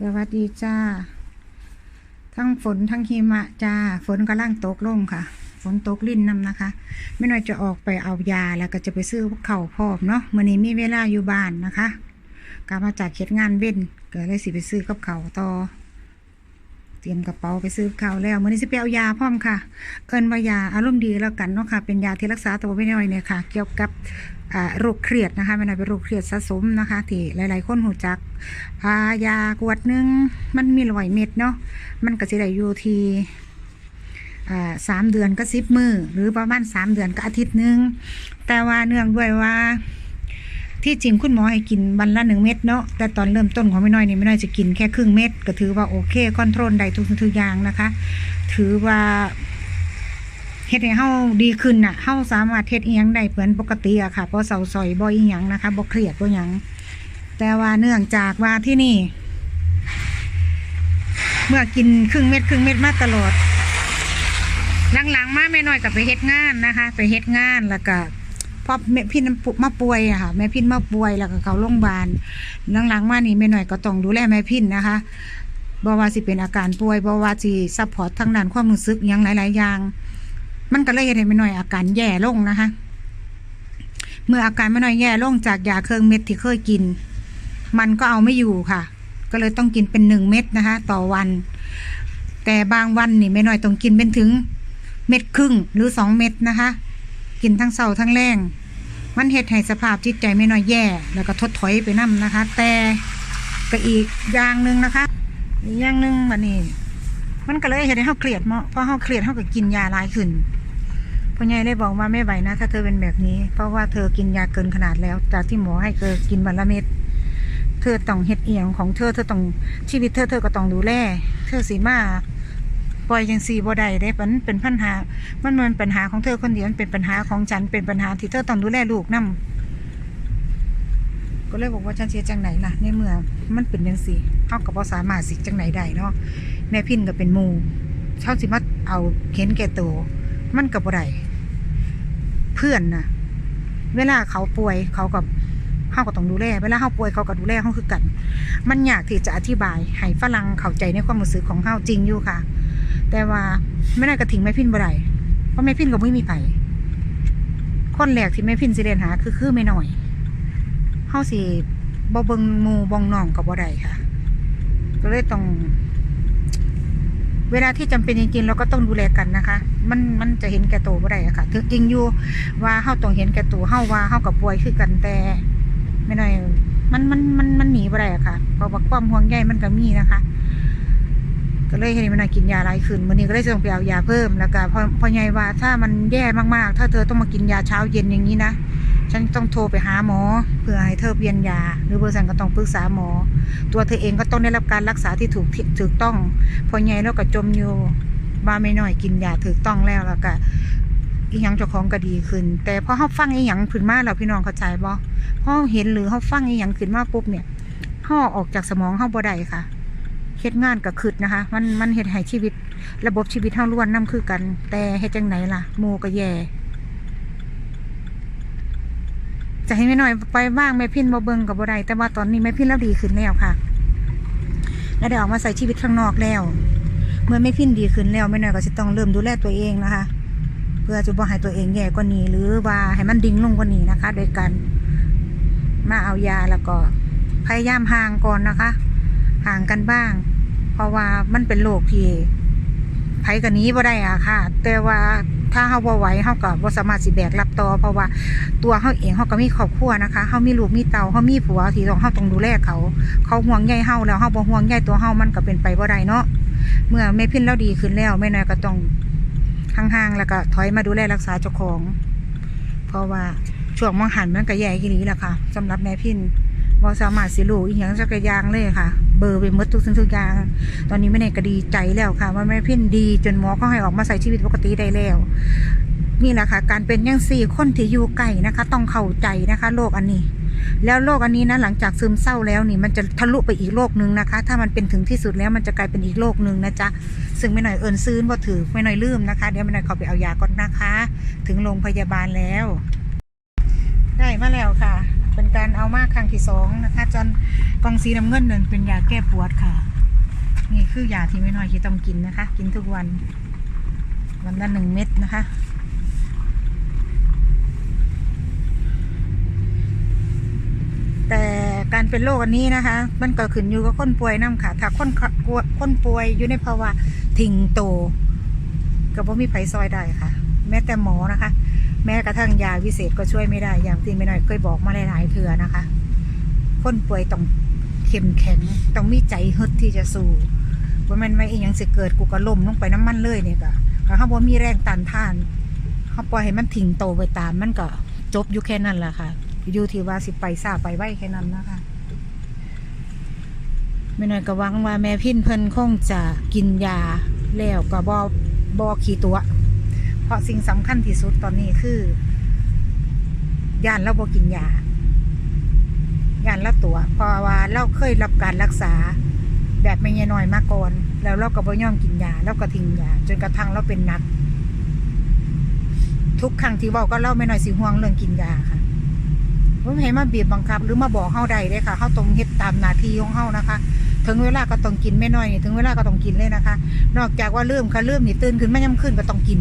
สวัสดีจ้า ทั้งฝนทั้งหิมะจ้า ฝนกำลังตกลงค่ะ ฝนตกลิ่นนำนะคะ ไม่น้อยจะออกไปเอายาแล้วก็จะไปซื้อเข่าพอบเนาะมื่อนี้มีเวลาอยู่บ้านนะคะกลับมาจากเข็ดงานเว้นเกิดเลยสิไปซื้อกับเขาต่อ ตรียมกระเป๋าไปซื้อข้าวแล้วมื่อนี้สิไปเอายาพร้อมค่ะ เอินว่ายาอารมณ์ดีแล้วกันเนาะค่ะ เป็นยาที่รักษาตัวไม่น้อยเนี่ยค่ะ เกี่ยวกับโรคเครียดนะคะไม่น้เป็นโรคเครียดสะสมนะคะที่หลาย ๆ คนหูจักายากวดนึงมันมีร้อยเม็ดเนาะมันก็สิได้อยู่ที่สามเดือนก็สิบมือหรือประมาณสามเดือนก็อาทิตย์หนึ่งแต่ว่าเนื่องด้วยว่า ที่จริงคุณหมอให้กินวันละหนึ่งเม็ดเนาะแต่ตอนเริ่มต้นของไม่น้อยนี่ไม่น้อยจะกินแค่ครึ่งเม็ดก็ถือว่าโอเคคอนโทรลได้ทุกทุกอย่างนะคะ ถือว่าเฮ็ดให้เฮาดีขึ้นน่ะเฮาสามารถเฮ็ดอีหยังได้เหมือนปกติอะค่ะเพราะเสาซอยบ่อีหยังนะคะบ่เครียดบ่หยังแต่ว่าเนื่องจากว่าที่นี่ เมื่อกินครึ่งเม็ดครึ่งเม็ดมาตลอดหลังๆมาแม่น้อยกับไปเฮ็ดงานนะคะ ไปเฮ็ดงานแล้วก็ พอแม่พี่น้ำมาป่วยอะค่ะแม่พินมาป่วยแล้วก็เขาโรงพยาบาลหลังๆมานี่แม่น้อยก็ต้องดูแลแม่พินนะคะบว่าสิเป็นอาการป่วยบว่าสิซัพพอร์ตทางด้านความรู้สึกอหยังหลาย ๆ อย่าง มันก็เลยเฮ็ดให้แม่น้อยอาการแย่ลงนะคะ เมื่ออาการแม่น้อยแย่ลงจากยาเครื่องเม็ดที่เคยกิน มันก็เอาไม่อยู่ค่ะ ก็เลยต้องกินเป็นหนึ่งเม็ดนะคะ ต่อวัน แต่บางวันนี่แม่น้อยต้องกินเป็นถึงเม็ดครึ่งหรือสองเม็ดนะคะ กินทั้งเช้าทั้งแรงมันเฮ็ดให้สภาพจิตใจแม่น้อยแย่ แล้วก็ทดถอยไปนํนะคะ แต่ก็อีกอย่างหนึ่งนะคะอีกอย่างหนึ่งบัดนี้ มันก็เลยเฮ็ดให้เฮาเครียดเนาะพราะเฮาเครียดเฮาก็กินยาหลายขึ้นพ่อใหญ่เลยบอกว่าไม่ไหวนะ ถ้าเธอเป็นแบบนี้ เพราะว่าเธอกินยาเกินขนาดแล้ว จากที่หมอให้เธอกินวันละเม็ดเธอต้องเฮ็ดเอียงของเธอเธอต้องชีวิตเธอเธอก็ต้องดูแลเธอสีมา ปล่อยจังสี่บ่ได้เด้มันเป็นปัญหา มันมันปัญหาของเธอคนเดียวมันเป็นปัญหาของฉันเป็นปัญหาที่เธอต้องดูแลลูกนํก็เลยบอกว่าฉันเสียจังไหนล่ะ ในเมื่อมันเป็นจังสี่เฮาก็บ่สามาสิจังไหนได้เนาะแม่พินก็เป็นมู่เฮาสิมาเอาเห็นแก่ตัวมันก็บ่ได้เพื่อนน่ะเวลาเขาป่วยเขากับเฮาก็ต้องดูแลเวลาเฮาป่วยเขาก็ดูแลเฮาคือกัน มันอยากที่จะอธิบายให้ฝรั่งเข้าใจในความรู้สึกของเฮาจริงอยู่ค่ะ แต่ว่าไม่ได้กระถิงแม่พินบ่ได้เพราะแม่พินก็ไม่มีไผคนแรกที่แม่พินสิเรียนหา คือคือแม่น้อยเฮาสิบ่เบิงมูบ่งนองก็บ่ได้ค่ะ ก็เลยต้อง เวลาที่จำเป็นจริงๆเราก็ต้องดูแลกันนะคะ มันมันจะเห็นแก่ตัวบ่ได้อะค่ะถึงจริงอยู่ว่าเฮาต้องเห็นแก่ตัวเฮาว่าเฮากับป่วยคือกันแต่ไม่น้อยมันมันมันมันหนีบ่ได้อะค่ะเพราะว่าความห่วงใยมันก็มีนะคะ ก็เลยให้ไม่น้อยกินยาหลายขึ้นมื้อนี้ก็เลยจะต้องไปเอายาเพิ่มแล้วก็พอพอใหญ่ว่าถ้ามันแย่มากๆ ถ้าเธอต้องมากินยาเช้าเย็นอย่างนี้นะฉันต้องโทรไปหาหมอ เพื่อให้เธอเปลี่ยนยา หรือเบอร์สันก็ต้องปรึกษาหมอ ตัวเธอเองก็ต้องได้รับการรักษาที่ถูกถูกต้องพอใหญ่แล้วก็จมอยู่ว่าไม่น้อยกินยาถูกต้องแล้วแล้วก็อีหยังเจ้าของก็ดีขึ้น แต่พอเขาฟังอีหยังขึ้นมาแล้วพี่น้องเข้าใจบ่พอเห็นหรือเขาฟังอีหยังขึ้นมาปุ๊บเนี่ยห่อออกจากสมองเขาบ่ได้ค่ะ เฮ็ดงานก็ขึ้นนะคะ มันมันเฮ็ดให้ชีวิต ระบบชีวิตเฮาล้วนนํคือกัน แต่เฮ็ดจังไหนล่ะหมู่ก็แย่จะให้แม่น้อยไปบ้างแม่พินบ่เบิงก็บ่ได้แต่ว่าตอนนี้แม่พินแล้วดีขึ้นแล้วค่ะ และได้ออกมาใส่ชีวิตข้างนอกแล้ว เมื่อไม่พินดีขึ้นแล้วไม่น้อยก็จะต้องเริ่มดูแลตัวเองนะคะ เพื่อจะบ่ให้ตัวเองแย่กว่านี้ หรือว่าให้มันดิ่งลงกว่านี้นะคะ โดยการมาเอายาแล้วก็พยายามห่างก่อนนะคะ ห่างกันบ้าง เพราะว่ามันเป็นโรคที่ไผกันนี้บ่ได้อะค่ะ แต่ว่าถ้าเฮาบ่ไหวเฮาก็บ่สามารถสิแบกรับต่อเพราะว่าตัวเฮาเองเฮาก็มีครอบครัวนะคะเฮามีลูกมีเต่าเฮามีผัวที่ต้องเฮาต้องดูแลเขา เขาห่วงใยเฮาแล้วเฮาบ่ห่วงใยตัวเฮามันก็เป็นไปบ่ได้เนาะเมื่อแม่พินเราดีขึ้นแล้วแม่น้อยก็ต้องห่างๆแล้วก็ถอยมาดูแลรักษาเจ้าของ เพราะว่าช่วงมองหันมันก็แย่อีหลีแหละค่ะสำหรับแม่พินบ่สามารถสิรู้อีหยังจักอย่างเลยค่ะ บอร์ไปมดทุกสิ่งทุกอย่าง ตอนนี้แม่เนยก็ดีใจแล้วค่ะ ว่าแม่พินดี จนหมอก็ให้ออกมาใส่ชีวิตปกติได้แล้วนี่แหละค่ะ การเป็นยังสี่คนที่อยู่ไกลนะคะ ต้องเข้าใจนะคะโรคอันนี้ แล้วโรคอันนี้นะหลังจากซึมเศร้าแล้วนี่มันจะทะลุไปอีกโรคหนึ่งนะคะ ถ้ามันเป็นถึงที่สุดแล้วมันจะกลายเป็นอีกโรคหนึ่งนะจ๊ะซึ่งไม่หน่อยเอินซื้อบ่ถือไม่หน่อยลืมนะคะ เดี๋ยวไม่หน่อยเขาไปเอายาก่อนนะคะ ถึงโรงพยาบาลแล้ว ได้มาแล้วค่ะ เป็นการเอามากครั้งที่สองนะคะ จนกองสีน้ำเงินนั่นเป็นยาแก้ปวดค่ะ นี่คือยาที่ไม่น้อยที่ต้องกินนะคะ กินทุกวัน วันละหนึ่งเม็ดนะคะแต่การเป็นโรคอันนี้นะคะ มันก็ขึ้นอยู่กับคนป่วยน้ำค่ะ ถ้าคนขะคนป่วยอยู่ในภาวะทิ้งโตก็บ่มีไผซอยได้ค่ะ แม้แต่หมอนะคะ แม้กระทั่งยาวิเศษก็ช่วยไม่ได้ อย่างที่ไม่น้อยเคยบอกมาหลายๆเทื่อนะคะ คนป่วยต้องเข้มแข็งต้องมีใจฮึดที่จะสู้ว่ามันไม่อีหยังสิเกิดกูก็ล้มลงไปน้ำมันเลยเนี่ยก็ถ้าเขาบ่มีแรงต้านทานเขาปล่อยให้มันทิ้งโตไปตามมันก็จบอยู่แค่นั้นแหละค่ะอยู่ที่ว่าสิไปซาไปไว้แค่นั้นนะคะไม่น้อยก็หวังว่าแม่พินเพิ่นคงจะกินยาแล้วก็บอบอขี่ตัว เพราะสิ่งสำคัญที่สุดตอนนี้คือย่านเราบ่กินยาย่านเราตัวเพราะว่าเราเคยรับการรักษาแบบไม่ยน้อยมาก่อน แล้วเราก็บ่ยอมกินยาเราก็ทิ้งยาจนกระทั่งเราเป็นนัก ทุกครั้งที่เว้าก็เล่าไม่น้อยสิห่วงเรื่องกินยาค่ะผมให้มาบีบบังคับ หรือมาบอกเฮาใดได้ค่ะเฮาต้องเฮ็ดตามหน้าที่ของเฮานะคะ ถึงเวลาก็ต้องกินไม่น้อยนี่ถึงเวลาก็ต้องกินเลยนะคะ นอกจากว่าเริ่มค่ะเริ่มนี่ตื่นขึ้นไมาย่ำขึ้นก็ต้องกิน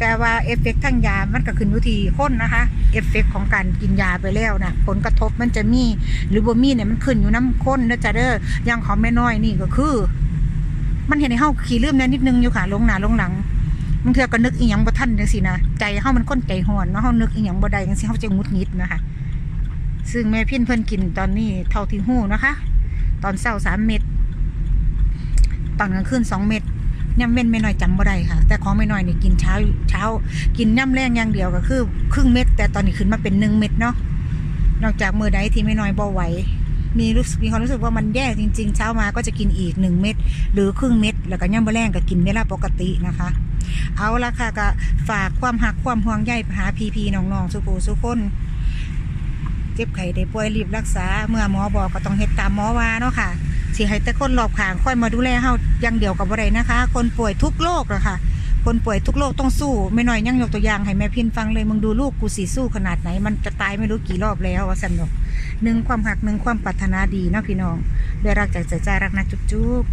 แต่ว่าเอฟเฟกต์ทางยามันก็ขึ้นอยู่ที่คนนะคะเอฟเฟกต์ของการกินยาไปแล้วนะผลกระทบมันจะมี หรือบ่มีเนี่ยมันขึ้นอยู่น้ำข้นนะจ๊ะเด้ออย่างของแม่น้อยนี่ก็คือ มันเห็นในเฮาขี่เลืมแน่นิดนึงอยู่ค่ะลงหน้าลงหลังบางเทือก็นึกอีหยังบ่ทันจังซี่นะใจเฮามันก้นใจห่อนเนาะเฮานึกอีหยังบ่ได้จังซี่เฮาจะงุดหงิดนะคะซึ่งแม่พินเพิ่นกินตอนนี้เท่าที่ฮู้นะคะ ตอนเช้าสามเม็ดตอนกลางคืนสองเม็ด ย่ำเว้นไม่น้อยจำบ่ได้ค่ะ แต่ของไม่น้อยนี่กินเช้าเช้า กินย่ำแรงอย่างเดียวก็คือ ครึ่งเม็ดแต่ตอนนี้ขึ้นมาเป็นหนึ่งเม็ดเนาะนอกจากมือใดที่ไม่น้อยบ่ไหวมีรู้สึกมีความรู้สึกว่ามันแย่จริง ๆ เช้ามาก็จะกินอีกหนึ่งเม็ดหรือครึ่งเม็ดแล้วก็ย่ำบ่แรงก็กินเวลาปกตินะคะ เอาละค่ะก็ฝากความหักความห่วงใยหาพีพีน้องๆสุภูสุคนเจ็บไข้ได้ป่วยรีบรักษา เมื่อหมอบอกก็ต้องเฮ็ดตามหมอว่าเนาะค่ะ สิให้แต่คนรอบข้างค่อยมาดูแลเฮาอย่างเดียวกับบ่ได้นะคะ คนป่วยทุกโรคอะค่ะคนป่วยทุกโรคต้องสู้ ไม่น้อยยังยกตัวอย่างให้แม่พินฟังเลยมึงดูลูกกูสีสู้ขนาดไหน มันจะตายไม่รู้กี่รอบแล้วว่าสนุกหนึ่งความหักหนึ่งความปรารถนาดีเนาะพี่น้องด้วยรักจากใจใจรักนะจุ๊บ